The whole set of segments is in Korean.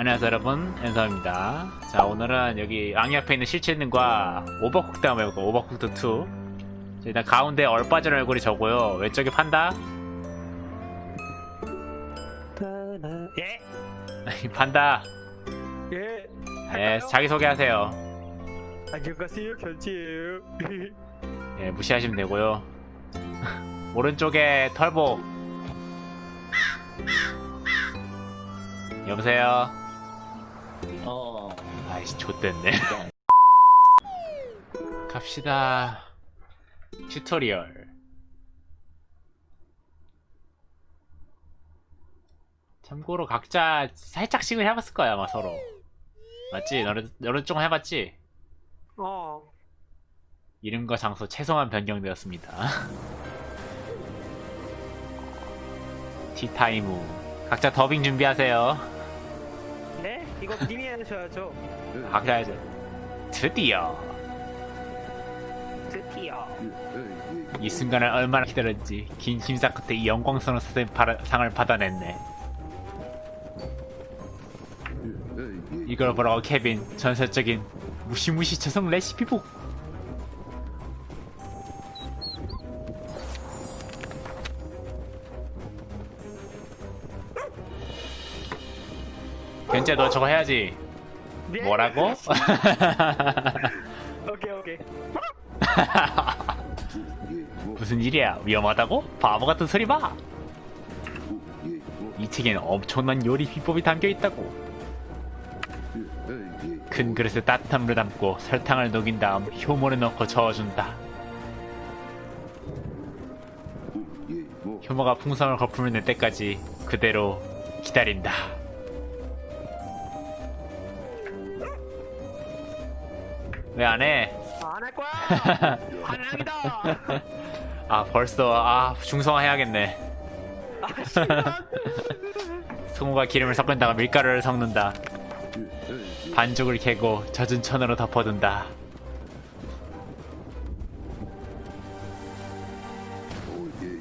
안녕하세요 여러분. 엔서입니다. 자 오늘은 여기 앙이 앞에 있는 실체능과 오버쿡드 한번 해볼까 오버쿡드 2 자, 일단 가운데 얼빠진 얼굴이 저고요. 왼쪽에 판다. 예? 판다. 예? 예 자기소개하세요. 안녕하세요 견지예요. 예 무시하시면 되고요. 오른쪽에 털보. 여보세요 어, 아이씨 좆됐네. 갑시다. 튜토리얼. 참고로 각자 살짝씩은 해봤을 거야 아마 서로. 맞지? 너네, 너네 조금 해봤지? 어. 이름과 장소 최소한 변경되었습니다. 티타임 각자 더빙 준비하세요 네? 이거 님이 하셔야죠. 각자 해줘 드디어. 드디어. 이 순간을 얼마나 기다렸지 긴 심사 끝에 이 영광스러운 사생 상을 받아냈네. 이걸 보라고 케빈 전설적인 무시무시 저성 레시피북 괜찮 너 저거 해야지 네? 뭐라고? 오케이 오케이 무슨 일이야 위험하다고? 바보 같은 소리 마! 이 책에는 엄청난 요리 비법이 담겨 있다고 큰 그릇에 따뜻한 물을 담고 설탕을 녹인 다음 효모를 넣고 저어준다 효모가 풍성을 거품을 낼 때까지 그대로 기다린다 왜 안 해? 안 할 거야. 환영이다. 아 벌써 아 중성화 해야겠네. 아 소금과 기름을 섞은 다음 밀가루를 섞는다. 반죽을 캐고 젖은 천으로 덮어둔다.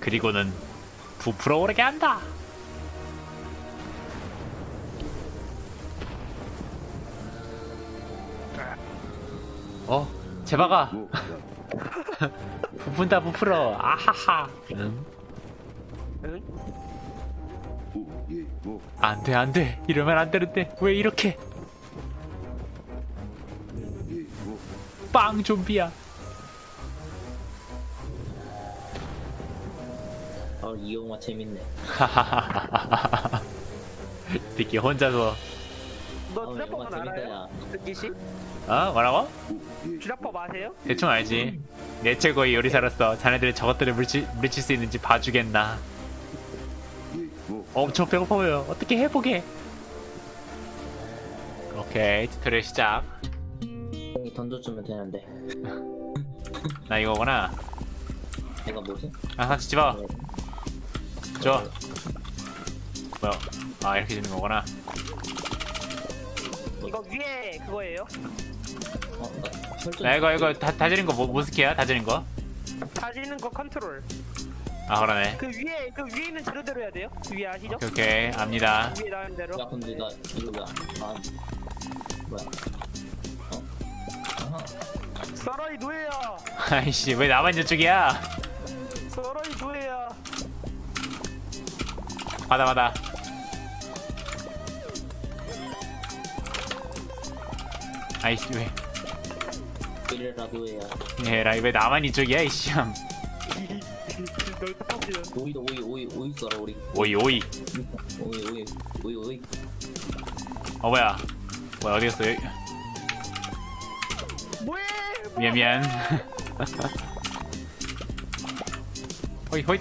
그리고는 부풀어 오르게 한다 어? 제바가 부푼다 부풀어 아하하 응? 응? 안돼 안돼 이러면 안 되는데 왜 이렇게 빵 좀비야 아, 이 영화 재밌네. 하하하하하 이 새끼 혼자서 너 아, 영화 주작법 재밌다, 알아요? 야. 듣기씨? 어 뭐라고? 주작법 아세요? 대충 알지. 내 최고의 요리사로서 자네들이 저것들을 물치, 물리칠 수 있는지 봐주겠나. 엄청 배고파 보여 어떻게 해보게. 오케이 튜토리얼 시작. 형이 던져주면 되는데. 나 이거구나. 내가 뭐지? 아 같이 집어. 네. 줘. 뭐야? 아 이렇게 주는 거구나 이거 위에 그거예요 어, 나 이거 이거 다, 다지는 거 뭐, 무스키야? 다지는 거? 다지는 거 컨트롤 아 그러네 그 위에 그 위에 있는 재료대로 해야 돼요 그 위에 아시죠? 오케이 오케이 압니다 위에 나온 대로 야, 근데 나 이거 왜 안, 아, 뭐야? 어? 아하. 서러이 노예야 아이씨 왜 나만 이쪽이야 서러이 노예야 받아 받아 아이씨 왜? 이래라고 해야. 얘라 왜 나만 이쪽이야 이씨 양널 탓하지는 오이도 오이, 오이, 오이 써라, 우리. 오이 오이. 오이, 오이, 오이, 오이. 어 뭐야? 뭐야 어디 갔어? 여기? 뭐해 뭐 미안 미안. 호이 호이.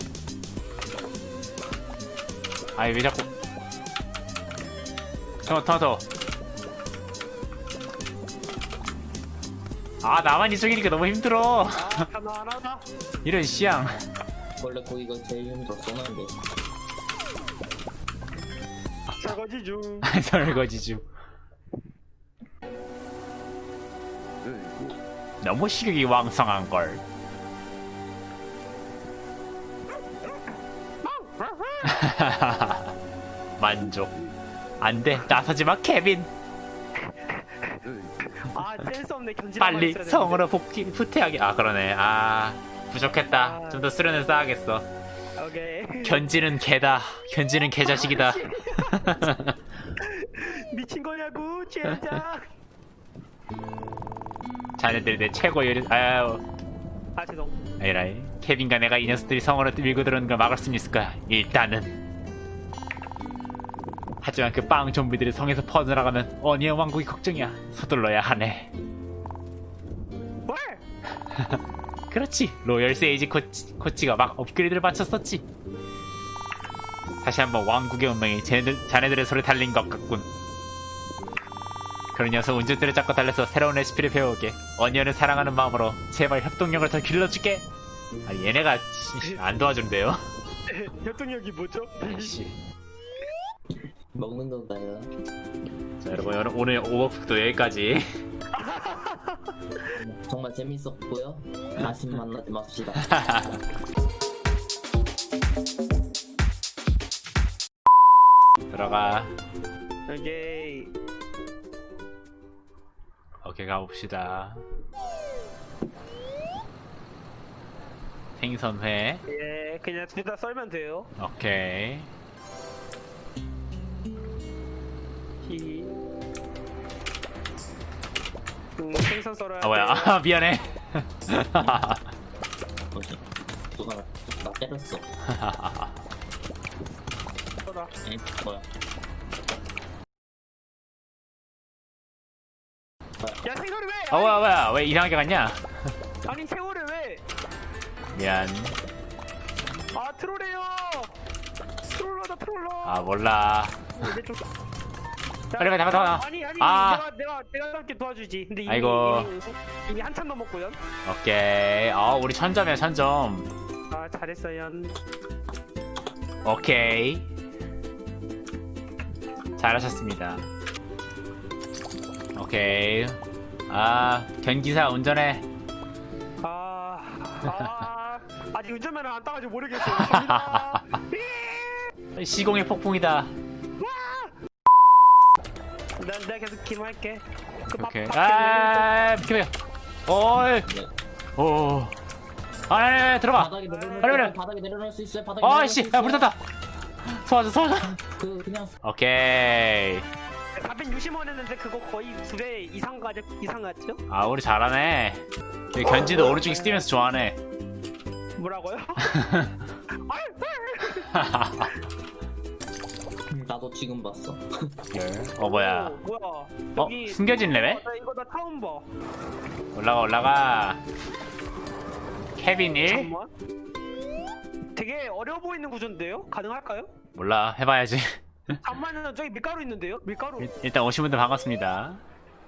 아이 왜 자꾸. 토마토 아 나만 이쪽이니까 너무 힘들어. 이런 씨양 원래 거기가 제일 힘들어, 쏘는데. 설거지 중. 설거지 중. 너무 식욕이 왕성한 걸. 만족. 안돼. 나서지 마 케빈. 아 센스 없네 견지 빨리 성으로 복귀 후퇴하게. 아 그러네. 아 부족했다. 아. 좀더 수련을 쌓아야겠어. 오케이. 견지는 개다. 견지는 개 자식이다. 미친. 거냐고 젠장 자네들 내 최고 요리 아유. 아 죄송. 에라이. 케빈과 내가 이 녀석들이 성으로 밀고 들어오는 걸 막을 수 있을까? 일단은 하지만 그 빵 좀비들이 성에서 퍼져나가면 어니언 왕국이 걱정이야. 서둘러야 하네. 뭘? 그렇지. 로열 세이지 코치, 코치가 막 업그레이드를 마쳤었지. 다시 한번 왕국의 운명이 자네들, 자네들의 손에 달린 것 같군. 그런 녀석 운전대를 잡고 달려서 새로운 레시피를 배워오게. 어니언을 사랑하는 마음으로 제발 협동력을 더 길러주게. 아 얘네가 씨, 안 도와준대요? 협동력이 뭐죠? 아이씨 먹는 건가요? 자 여러분 오늘- 오늘 오버쿡도 여기까지. 정말 재밌었고요. 다시 만나지 맙시다. 들어가. 오케이. 오케이 가봅시다. 생선회. 예 그냥 둘 다 썰면 돼요. 오케이 생선 썰어야 아 뭐야 돼요. 아 미안해 뭐지? 누가 나, 나 때렸어. 썰어. 에? 뭐야? 야 생선을 왜? 아 뭐야 뭐야 왜 이상하게 갔냐 아니 새우를 왜? 미안 아 트롤해요 트롤러다 트롤러 아 몰라 이제 좀- 야, 빨리 가, 나가, 나가. 아니 아니 아. 내가 내가 내가 함께 도와주지. 근데 이미 아이고. 이미, 이미 한참 넘었고요. 오케이. 어 우리 천점이야 천점. 아 잘했어요. 오케이. 잘하셨습니다. 오케이. 아 견기사 운전해. 아, 아 아직 운전면허 안 따가지고 모르겠어요. 갑니다. 시공의 폭풍이다 난 내가 계속 김할게 그 밥- 오케이 밥 아 비켜 어이 네. 오 아니, 아니 들어가 바닥에 내려놓을 빨리, 수 빨리. 있어요. 바닥에 내려놓을 수 있어요. 바닥에 내려놓을 수 아이씨 있어요. 야불 탔다 소화자 소화자 그 그냥 오케이 460원 했는데 그거 거의 두 배 이상 가죠 이상 갔죠? 아 우리 잘하네 여기 견지도 오른쪽에 스티면서 좋아하네 뭐라고요? 나도 지금 봤어. 어 뭐야 오, 뭐야? 어 여기 숨겨진 레벨? 어, 나 이거 나 처음 봐. 올라가 올라가 케빈 1? 잠깐만. 되게 어려워 보이는 구조인데요? 가능할까요? 몰라 해봐야지 잠만요 저기 밀가루 있는데요? 밀가루. 일- 일단 오신 분들 반갑습니다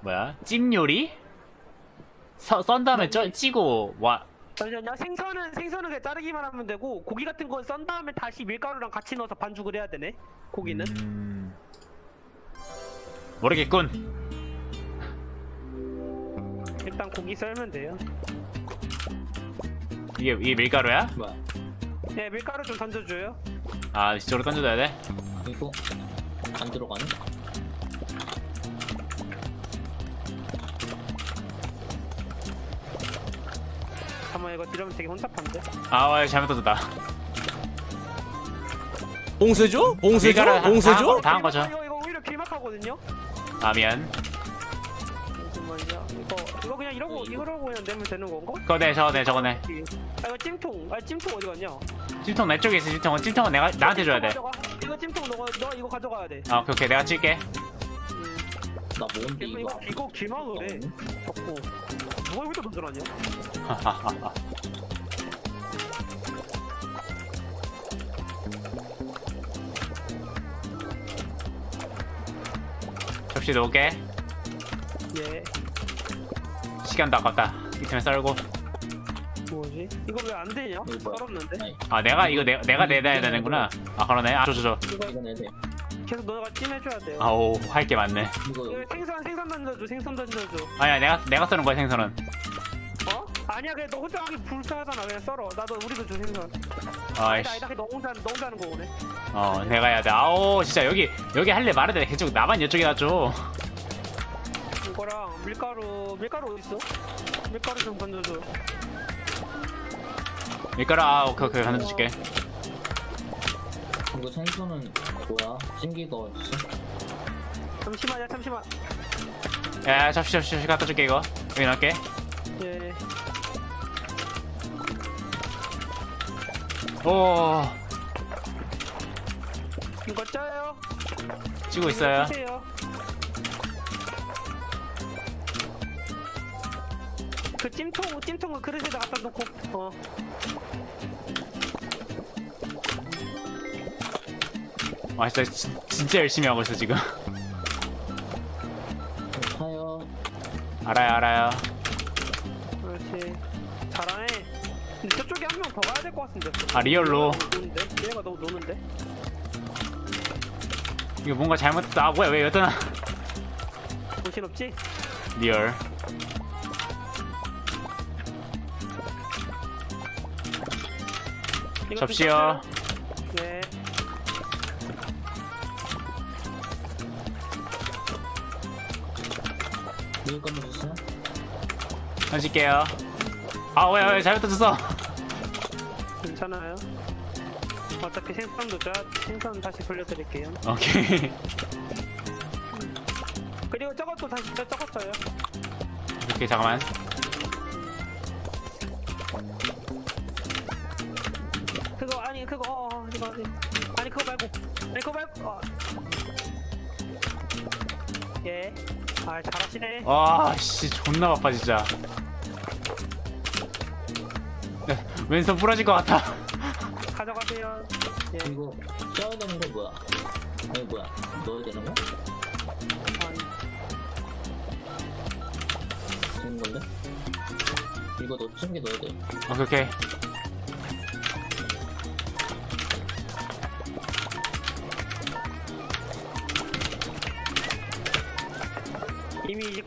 뭐야 찜 요리? 서, 썬 다음에 쪄, 찌고 와 잠시만요. 생선은 생선은 그냥 자르기만 하면 되고 고기 같은 건 썬 다음에 다시 밀가루랑 같이 넣어서 반죽을 해야 되네. 고기는. 음... 모르겠군 일단 고기 썰면 돼요. 이게 이게 밀가루야? 뭐야? 네 밀가루 좀 던져줘요. 아 이쪽으로 던져줘야 돼? 이거 안 들어가네? 잠깐만 이거 이러면 되게 혼잡한데. 아 와, 잘못 던졌다 봉쇄죠? 봉쇄죠? 봉쇄죠? 다한 거죠 이거 이거 오히려 길막하거든요. 아 미안 잠시만요. 이거 이거 그냥 이러고 이러고 그냥 내면 되는 건가? 그거 내 저거 내 저거 내아 이거 찜통. 아 찜통 어디 갔냐? 찜통 내 쪽에 있어 찜통은 찜통은 내가 나한테 줘야 돼 가져가. 이거 찜통 너, 너 이거 가져가야 돼. 아, 오케이 오케이 내가 찔게 음. 나 뭔데 이거 이거? 이거 길막을 해. 자꾸. 누가 여기다 던져놨냐? 접시 놓을게 예. 시간도 아깝다 이쯤에 썰고 뭐지? 이거 왜 안 되냐? 이거 뭐야? 썰었는데? 아니, 아 내가 이거 내, 내가 내야 되는구나 아 그러네 아줘줘줘 이거 내야 돼. 계속 너가 찜해줘야 돼요. 아오 할 게 많네. 이거 이거 생선 생선 던져줘 생선 던져줘. 아니야 내가 내가 쓰는 거야 생선은. 어? 아 아니야 그냥 너 혼자 하기 불편하잖아. 그냥 썰어. 나도 우리도 좀 생선 아이씨 아니다 아니다. 그냥 너 혼자 너 혼자 하는 거네 어 내가 해야 돼. 아오 진짜 여기 여기 할래 말해도 계속 나만 이쪽에다 줘. 이거랑 밀가루 밀가루 어디 있어? 밀가루 좀 던져줘. 밀가루 아 오케이 오케이. 건너줄게 이거 생선은 뭐야? 찜기가 어딨어? 잠시만요 잠시만. 야 접시 접시 접시 갖다 줄게 이거. 여기 넣을게. 예. 오. 이거 짜요. 치고 있어요. 주세요. 그 찜통 찜통은 그릇에다 갖다 놓고 어 와 아, 진짜 진- 진짜 열심히 하고 있어 지금 타요. 알아요 알아요 그렇지 잘하네 근데 저쪽에 한 명 더 가야 될 것 같은데 아 리얼로 얘가 너무 노는데? 얘가 너무 노는데? 이거 뭔가 잘못됐다 아 뭐야 왜 여기다 정신 없지? 리얼 이거 좀 접시요? 네 이거 꺼내주세요. 던질게요. 아왜왜 왜, 잘못 던졌어. 괜찮아요. 어차피 생선도 자 생선 다시 돌려드릴게요. 오케이. 그리고 저것도 다시 저것 줘요. 오케이 잠깐만. 그거 아니 그거 어, 어 이거 아니 아니 그거 말고. 아니 그거 말고 어. 예 아 잘하시네 와씨 존나 바빠 진짜 네, 왼손 부러질 것 같아 가져가세요 예 이거 쪄야 되는 거 뭐야? 아니 뭐야? 넣어야 되는 거? 아니 되는 건데? 이거 너 찜기 넣어야 돼. 오케이 오케이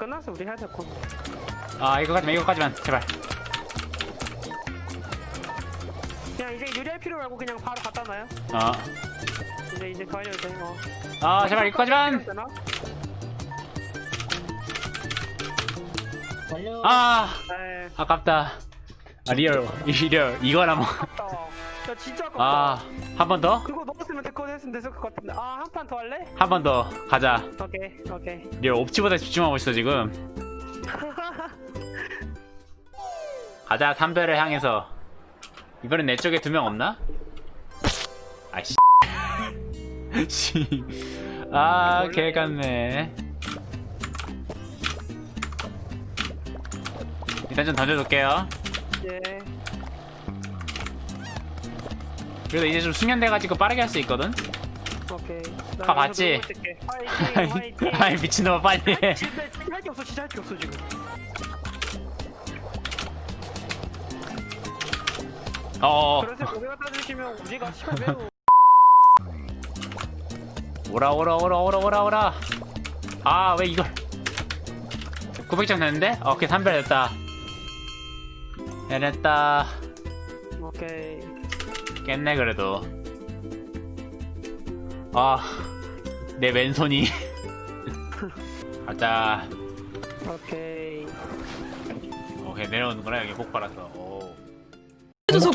끝났어 우리 해야 될거. 아 이거까지만 이거까지만. 제발. 그냥 이제 유리할 필요 말고 그냥 바로 갖다 놔요. 어. 이제 이제 가려도 돼 어. 아 제발 이거까지만. 아 네. 아깝다. 아 리얼 리얼 이거나 아 야 진짜 아깝다. 뭐아한 번 더? 그거 넣었으면 데코 했으면 됐을 것 같은데. 아 한 판 더 할래? 한 번 더. 가자. 오케이 오케이. 리얼 옵치보다 집중하고 있어 지금. 가자 삼별을 향해서. 이번엔 내 쪽에 두 명 없나? 아이씨. 씨. 아 개 같네. 일단 좀 던져둘게요. 예 그래도 이제 좀 숙련돼가지고 빠르게 할 수 있거든? 오케이. 아까 봤지? 화이팅 화이팅 아이 미친놈아 빨리. 해 진짜 할게 없어 진짜 할 게 없어 지금. 어어 그래서 고개 갖다 주시면 우리가 시간 매우 오라 오라 오라 오라 오라 오라. 아 왜 이걸? 900점 됐는데? 오케이 3별 됐다. 해냈다. 오케이 깼네 그래도. 아내 왼손이. 가자. 오케이. 오케이 내려오는구나 여기 폭발라서. 오. 해줘서